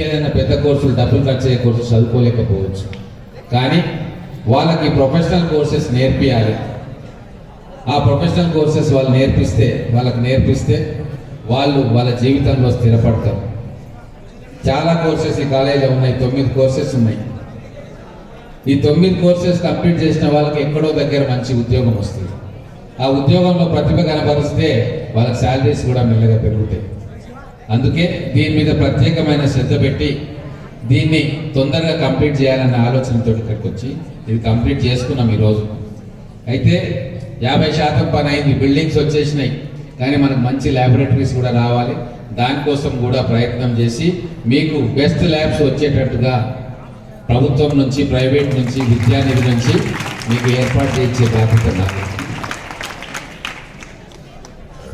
ఇంకేదైనా పెద్ద కోర్సులు డబ్బులు ఖర్చు అయ్యే కోర్సులు చదువుకోలేకపోవచ్చు. కానీ వాళ్ళకి ప్రొఫెషనల్ కోర్సెస్ నేర్పియాలి. ఆ ప్రొఫెషనల్ కోర్సెస్ వాళ్ళు నేర్పిస్తే వాళ్ళకి నేర్పిస్తే వాళ్ళు వాళ్ళ జీవితంలో స్థిరపడతారు. చాలా కోర్సెస్ ఈ కాలేజీలో ఉన్నాయి తొమ్మిది కోర్సెస్ ఉన్నాయి. ఈ తొమ్మిది కోర్సెస్ కంప్లీట్ చేసిన వాళ్ళకి ఎక్కడో దగ్గర మంచి ఉద్యోగం వస్తుంది. ఆ ఉద్యోగంలో ప్రతిభ కనబరిస్తే వాళ్ళకి శాలరీస్ కూడా మెల్లగా పెరుగుతాయి. అందుకే దీని మీద ప్రత్యేకమైన శ్రద్ధ పెట్టి దీన్ని తొందరగా కంప్లీట్ చేయాలన్న ఆలోచనతో ఇక్కడికి వచ్చి ఇది కంప్లీట్ చేసుకున్నాం ఈరోజు. అయితే యాభై శాతం పని అయింది బిల్డింగ్స్ వచ్చేసినాయి కానీ మనకు మంచి ల్యాబొరేటరీస్ కూడా రావాలి. దానికోసం కూడా ప్రయత్నం చేసి మీకు బెస్ట్ ల్యాబ్స్ వచ్చేటట్టుగా ప్రభుత్వం నుంచి ప్రైవేట్ నుంచి విద్యానిధి నుంచి మీకు ఏర్పాటు చేయించే బాధ్యత నాకు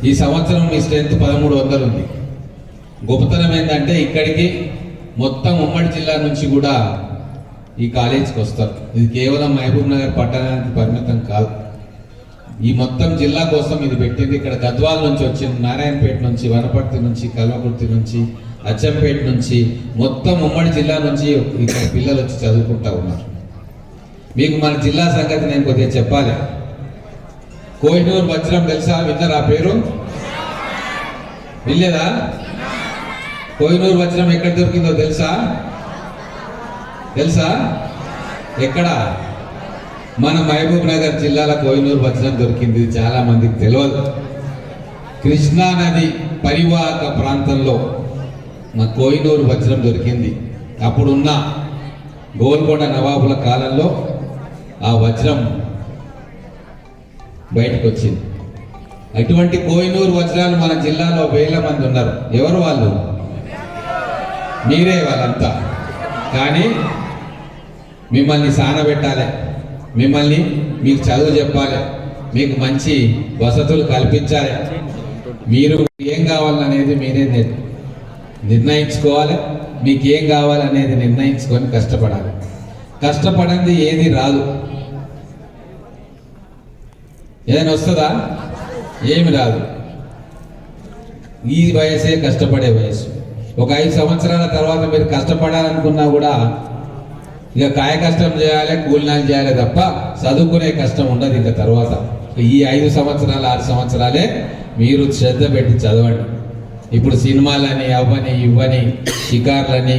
ఈ సంవత్సరం మీ స్ట్రెంత్ పదమూడు వందలు ఉంది. గొప్పతనం ఏంటంటే ఇక్కడికి మొత్తం ఉమ్మడి జిల్లా నుంచి కూడా ఈ కాలేజీకి వస్తారు. ఇది కేవలం మహబూబ్ నగర్ పట్టణానికి పరిమితం కాదు. ఈ మొత్తం జిల్లా కోసం ఇది పెట్టింది. ఇక్కడ గద్వాల నుంచి వచ్చింది నారాయణపేట నుంచి వనపర్తి నుంచి కల్వకుర్తి నుంచి అచ్చంపేట నుంచి మొత్తం ఉమ్మడి జిల్లా నుంచి ఇక్కడ పిల్లలు వచ్చి చదువుకుంటా ఉన్నారు. మీకు మన జిల్లా సంగతి నేను కొద్దిగా చెప్పాలి. కోహినూరు వజ్రం తెలుసా? విన్నారా పేరు? వినలేదా? కోహినూరు వజ్రం ఎక్కడ దొరికిందో తెలుసా? తెలుసా? ఎక్కడ? మన మహబూబ్ నగర్ జిల్లాలో కోహినూరు వజ్రం దొరికింది. చాలా మందికి తెలియదు కృష్ణా నది పరివాహక ప్రాంతంలో మా కోహినూరు వజ్రం దొరికింది. అప్పుడున్న గోల్కొండ నవాబుల కాలంలో ఆ వజ్రం బయటకు వచ్చింది అటువంటి కోహినూరు వజ్రాలు మన జిల్లాలో వేల మంది ఉన్నారు. ఎవరు వాళ్ళు? మీరే వాళ్ళంతా. కానీ మిమ్మల్ని సానబెట్టాలి. మిమ్మల్ని మీకు చదువు చెప్పాలి. మీకు మంచి వసతులు కల్పించాలి. మీరు ఏం కావాలనేది మీరే నిర్- నిర్ణయించుకోవాలి. మీకు ఏం కావాలనేది నిర్ణయించుకొని కష్టపడాలి. కష్టపడింది ఏది రాదు. ఏదైనా వస్తుందా? ఏమి రాదు. ఈ వయసే కష్టపడే వయసు ఒక ఐదు సంవత్సరాల తర్వాత మీరు కష్టపడాలనుకున్నా కూడా ఇక కాయ కష్టం చేయాలి కూలినాలు చేయాలి తప్ప చదువుకునే కష్టం ఉండదు ఇంకా తర్వాత. ఈ ఐదు సంవత్సరాలు ఆరు సంవత్సరాలే మీరు శ్రద్ధ పెట్టి చదవండి. ఇప్పుడు సినిమాలని అవ్వని ఇవ్వని షికార్లని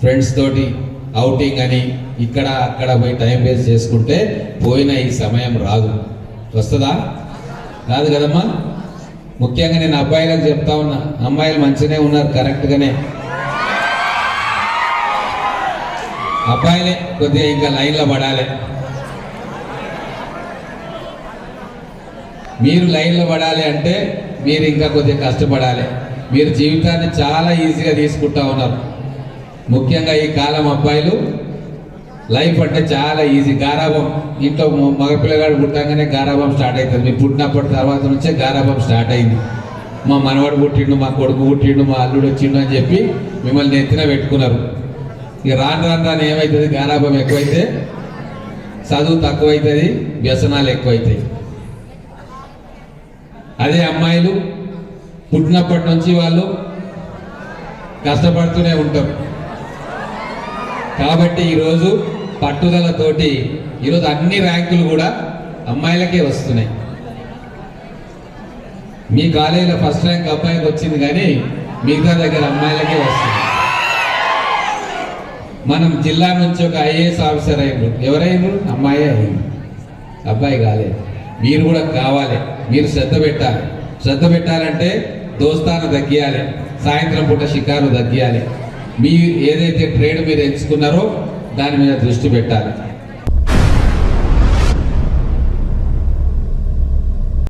ఫ్రెండ్స్ తోటి అవుటింగ్ అని ఇక్కడ అక్కడ పోయి టైం వేస్ట్ చేసుకుంటే పోయిన ఈ సమయం రాదు. వస్తుందా? రాదు కదమ్మా? ముఖ్యంగా నేను అబ్బాయిలకు చెప్తా ఉన్నా అమ్మాయిలు మంచిగానే ఉన్నారు కరెక్ట్గానే. అబ్బాయిలే కొద్దిగా ఇంకా లైన్లో పడాలి. మీరు లైన్లో పడాలి అంటే మీరు ఇంకా కొద్దిగా కష్టపడాలి. మీరు జీవితాన్ని చాలా ఈజీగా తీసుకుంటా ఉన్నారు. ముఖ్యంగా ఈ కాలం అబ్బాయిలు లైఫ్ అంటే చాలా ఈజీ. గారాభం. ఇంట్లో మగపిల్లగాడు పుట్టంగానే గారాభం స్టార్ట్ అవుతుంది. మీరు పుట్టినప్పటి తర్వాత నుంచే గారాభం స్టార్ట్ అయింది. మా మనవాడు పుట్టిండు మా కొడుకు పుట్టిండు మా అల్లుడు వచ్చిండు అని చెప్పి మిమ్మల్ని ఎత్తిన పెట్టుకున్నారు. ఇక రాను రాను రాను ఏమవుతుంది గారాభం ఎక్కువైతే చదువు తక్కువైతుంది వ్యసనాలు ఎక్కువైతాయి. అదే అమ్మాయిలు పుట్టినప్పటి నుంచి వాళ్ళు కష్టపడుతూనే ఉంటారు. కాబట్టి ఈరోజు పట్టుదలతోటి ఈరోజు అన్ని ర్యాంకులు కూడా అమ్మాయిలకే వస్తున్నాయి. మీ కాలేజీలో ఫస్ట్ ర్యాంక్ అబ్బాయికి వచ్చింది కానీ మిగతా దగ్గర అమ్మాయిలకే వస్తుంది. మనం జిల్లా నుంచి ఒక ఐఏఎస్ ఆఫీసర్ అయ్యిండ్రు ఎవరైండ్రు అమ్మాయి అయింది అబ్బాయి కాలేదు. మీరు కూడా కావాలి. మీరు శ్రద్ధ పెట్టాలి. శ్రద్ధ పెట్టాలంటే దోస్తాను తగ్గియాలి. సాయంత్రం పూట షికారు తగ్గియాలి. మీ ఏదైతే ట్రేడ్ మీరు ఎంచుకున్నారో దాని మీద దృష్టి పెట్టాలి.